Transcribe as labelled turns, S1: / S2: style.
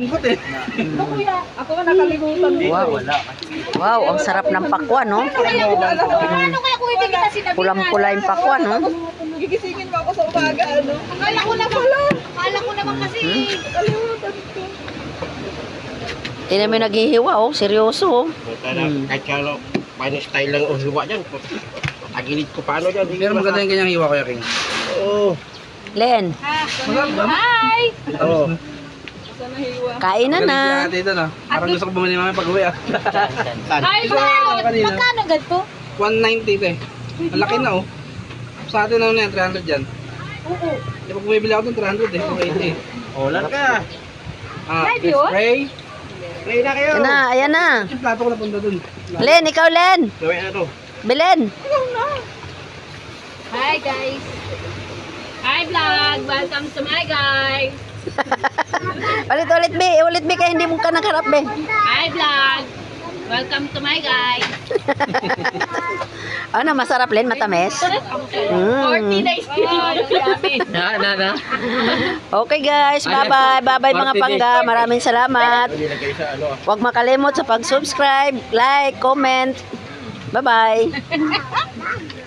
S1: Lambot eh.
S2: Ako nga nakalimutan mo.
S3: Wow. Wow, ang sarap ng pakwan, no?
S2: Ano kaya hindi kita sinabi
S3: Pulang-pula yung pakwan, no?
S2: Gigisingin mo ako sa umaga, ano? Akala ko naman, akala ko naman kasi. Kalimutan ko.
S3: Mo yung naghihiwa, oh. Seryoso, oh.
S4: Na, kahit kano, paano style lang o hiwa dyan. Agilid ko paano dyan.
S1: Pero maganda yung ganyang hiwa Kuya King.
S4: Oo.
S3: Len,
S1: Masarap ba?
S2: Hi!
S1: Galing
S3: na.
S1: si ate ito no. Parang gusto ko bumili mamaya pag uwi ah.
S2: Ay,
S1: Ito ano kanina.
S2: magkano ganito?
S1: 190 ito eh. Ang laki na oh. Sa atin ano na yan, 300 dyan.
S2: Oo.
S1: Di ba bumibili ako ng 300 eh, 280 eh.
S4: Ulan ka.
S1: Ah,
S2: Live yun?
S1: spray.
S4: Play na kayo.
S3: Ayan na, ayan na.
S1: Yung plato ko napunta dun.
S3: Len, ikaw, Len.
S4: Gawin na to.
S3: Belen.
S2: Hi guys! Hi vlog! Welcome to my guys!
S3: Ulit, ulit, be. Ulit, be, kaya hindi mo ka nagharap, be.
S2: Hi vlog! Welcome to my guys!
S3: Ano, masarap, Len? Matamis? Mm.
S2: 40 days
S1: Na, na, na.
S3: Okay, guys. Bye-bye. Bye-bye, mga pangga. Maraming salamat.
S4: Ano.
S3: Huwag makalimot sa pag-subscribe, like, comment. Bye-bye.